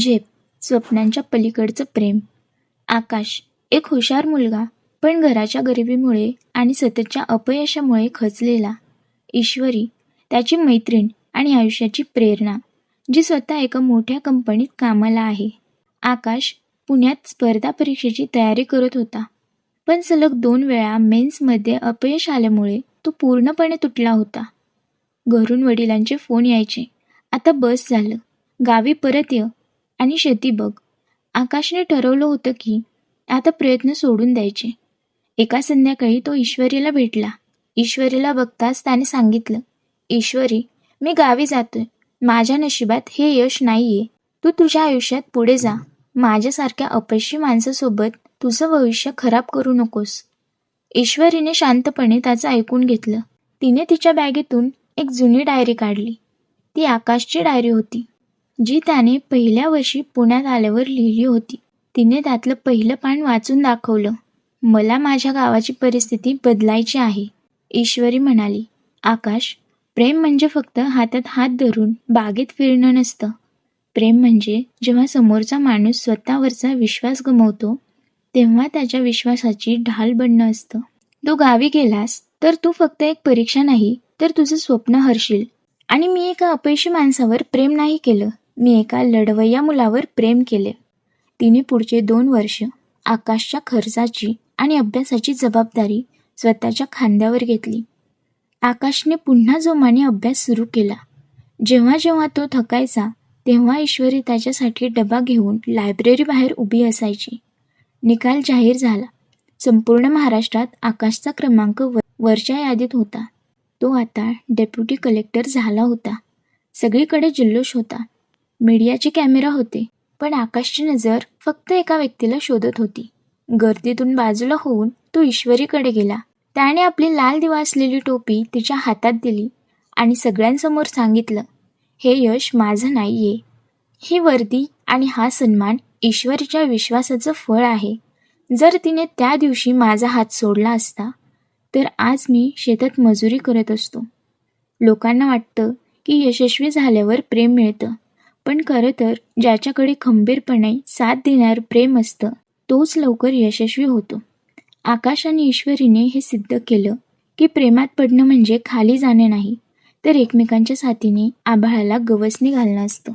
झेप स्वप्नांच्या पलीकडचं प्रेम. आकाश एक हुशार मुलगा पण घराच्या गरिबीमुळे आणि सततच्या अपयशामुळे खचलेला. ईश्वरी त्याची मैत्रीण आणि आयुष्याची प्रेरणा जी स्वतः एका मोठ्या कंपनीत कामाला आहे. आकाश पुण्यात स्पर्धा परीक्षेची तयारी करत होता. पण सलग दोन वेळा मेन्समध्ये अपयश आल्यामुळे तो पूर्णपणे तुटला होता. घरून वडिलांचे फोन यायचे. आता बस झालं. गावी परत ये. आणि शेती बघ. आकाशने ठरवलं होतं की आता प्रयत्न सोडून द्यायचे. एका संध्याकाळी तो ईश्वरीला भेटला. ईश्वरीला बघताच त्याने सांगितलं ईश्वरी मी गावी जातोय. माझ्या नशिबात हे यश नाहीये. तू तुझ्या आयुष्यात पुढे जा. माझ्यासारख्या अपयशी माणसासोबत तुझं भविष्य खराब करू नकोस. ईश्वरीने शांतपणे त्याचं ऐकून घेतलं. तिने तिच्या बॅगेतून एक जुनी डायरी काढली. ती आकाशची डायरी होती. जी त्याने पहिल्या वर्षी पुण्यात आल्यावर लिहिली होती. तिने त्यातलं पहिलं पान वाचून दाखवलं. मला माझ्या गावाची परिस्थिती बदलायची आहे. ईश्वरी म्हणाली आकाश प्रेम म्हणजे फक्त हातात हात धरून बागेत फिरणं नसतं. प्रेम म्हणजे जेव्हा समोरचा माणूस स्वतःवरचा विश्वास गमवतो तेव्हा त्याच्या विश्वासाची ढाल बनणं असतं. तू गावी गेलास तर तू फक्त एक परीक्षा नाही तर तुझं स्वप्न हरशील. आणि मी एका अपयशी माणसावर प्रेम नाही केलं. मी एका लढवय्या मुलावर प्रेम केले. तिने पुढचे दोन वर्ष आकाशच्या खर्चाची आणि अभ्यासाची जबाबदारी स्वतःच्या खांद्यावर घेतली. आकाशने पुन्हा जोमाने अभ्यास सुरू केला. जेव्हा जेव्हा तो थकायचा तेव्हा ईश्वरी त्याच्यासाठी डबा घेऊन लायब्ररी बाहेर उभी असायची. निकाल जाहीर झाला. संपूर्ण महाराष्ट्रात आकाशचा क्रमांक वर वरच्या यादीत होता. तो आता डेप्युटी कलेक्टर झाला होता. सगळीकडे जल्लोष होता. मीडियाचे कॅमेरा होते पण आकाशची नजर फक्त एका व्यक्तीला शोधत होती. गर्दीतून बाजूला होऊन तो ईश्वरीकडे गेला. त्याने आपली लाल दिवा असलेली टोपी तिच्या हातात दिली आणि सगळ्यांसमोर सांगितलं हे यश माझं नाहीये. ही वर्दी आणि हा सन्मान ईश्वरीच्या विश्वासाचं फळ आहे. जर तिने त्या दिवशी माझा हात सोडला असता तर आज मी शेतात मजुरी करत असतो. लोकांना वाटतं की यशस्वी झाल्यावर प्रेम मिळतं. पण खरं तर ज्याच्याकडे खंबीरपणे साथ देणार प्रेम असतं तोच लवकर यशस्वी होतो. आकाश आणि ईश्वरीने हे सिद्ध केलं की प्रेमात पडणं म्हणजे खाली जाणे नाही तर एकमेकांच्या साथीने आभाळाला गवसणी घालणं असतं.